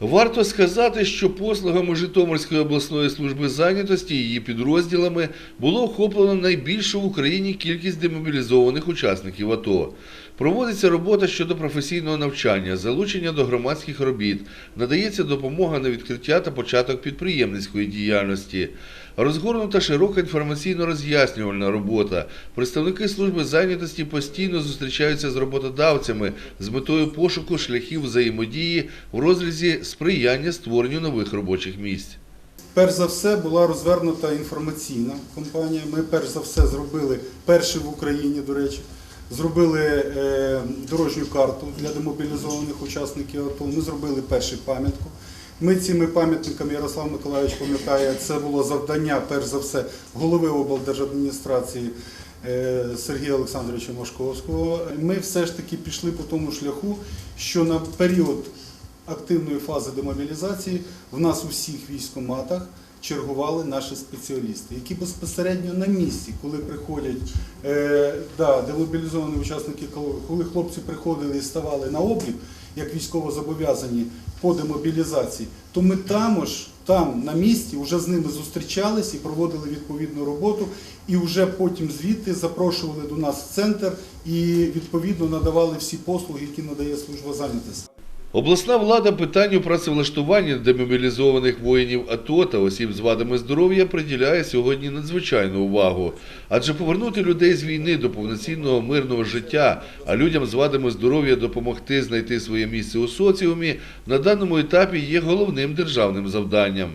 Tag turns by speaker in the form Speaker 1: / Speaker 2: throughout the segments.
Speaker 1: Варто сказати, що послугами Житомирської обласної служби зайнятості її підрозділами було охоплено найбільшу в Україні кількість демобілізованих учасників АТО. Проводиться робота щодо професійного навчання, залучення до громадських робіт, надається допомога на відкриття та початок підприємницької діяльності. Розгорнута широка інформаційно-роз'яснювальна робота. Представники служби зайнятості постійно зустрічаються з роботодавцями з метою пошуку шляхів взаємодії в розрізі сприяння створенню нових робочих місць.
Speaker 2: Перш за все була розвернута інформаційна кампанія. Ми перш за все зробили перший в Україні, до речі, зробили е, дорожню карту для демобілізованих учасників АТО. Ми зробили першу пам'ятку. Ми цими пам'ятниками, Ярослав Миколайович пам'ятає, це було завдання, перш за все, голови облдержадміністрації е, Сергія Олександровича Машковського. Ми все ж таки пішли по тому шляху, що на період активної фази демобілізації в нас у всіх військоматах чергували наші спеціалісти, які безпосередньо на місці, коли приходять е, да, демобілізовані учасники, коли хлопці приходили і ставали на облік, як військовозобов'язані по демобілізації, то ми також там на місці вже з ними зустрічались і проводили відповідну роботу, і вже потім звідти запрошували до нас в центр і відповідно надавали всі послуги, які надає служба зайнятості.
Speaker 1: Обласна влада питанню працевлаштування демобілізованих воїнів АТО та осіб з вадами здоров'я приділяє сьогодні надзвичайну увагу. Адже повернути людей з війни до повноцінного мирного життя, а людям з вадами здоров'я допомогти знайти своє місце у соціумі на даному етапі є головним державним завданням.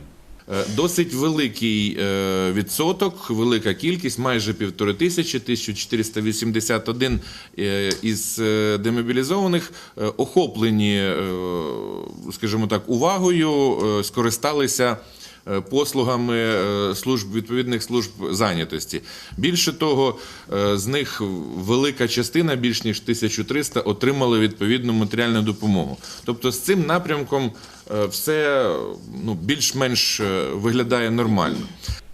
Speaker 3: Е, Досить великий е, відсоток, велика кількість, майже півтори тисячі, 1481 е, із демобілізованих охоплені, скажімо так, увагою, скористалися послугами е, служб відповідних служб зайнятості. Більше того, е, з них велика частина, більш ніж 1300, отримали відповідну матеріальну допомогу. Тобто з цим напрямком е, все ну, більш-менш е, виглядає нормально.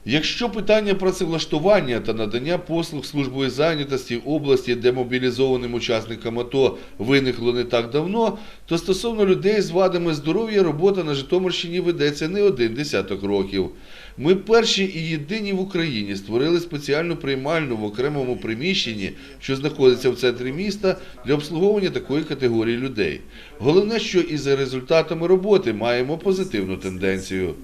Speaker 1: Якщо питання працевлаштування та надання послуг службою зайнятості області демобілізованим учасникам АТО виникло не так давно, то стосовно людей з вадами здоров'я робота на Житомирщині ведеться не один десяток років. Ми перші і єдині в Україні створили спеціальну приймальну в окремому приміщенні, що знаходиться в центрі міста, для обслуговування такої категорії людей. Головне, що і за результатами роботи маємо позитивну тенденцію.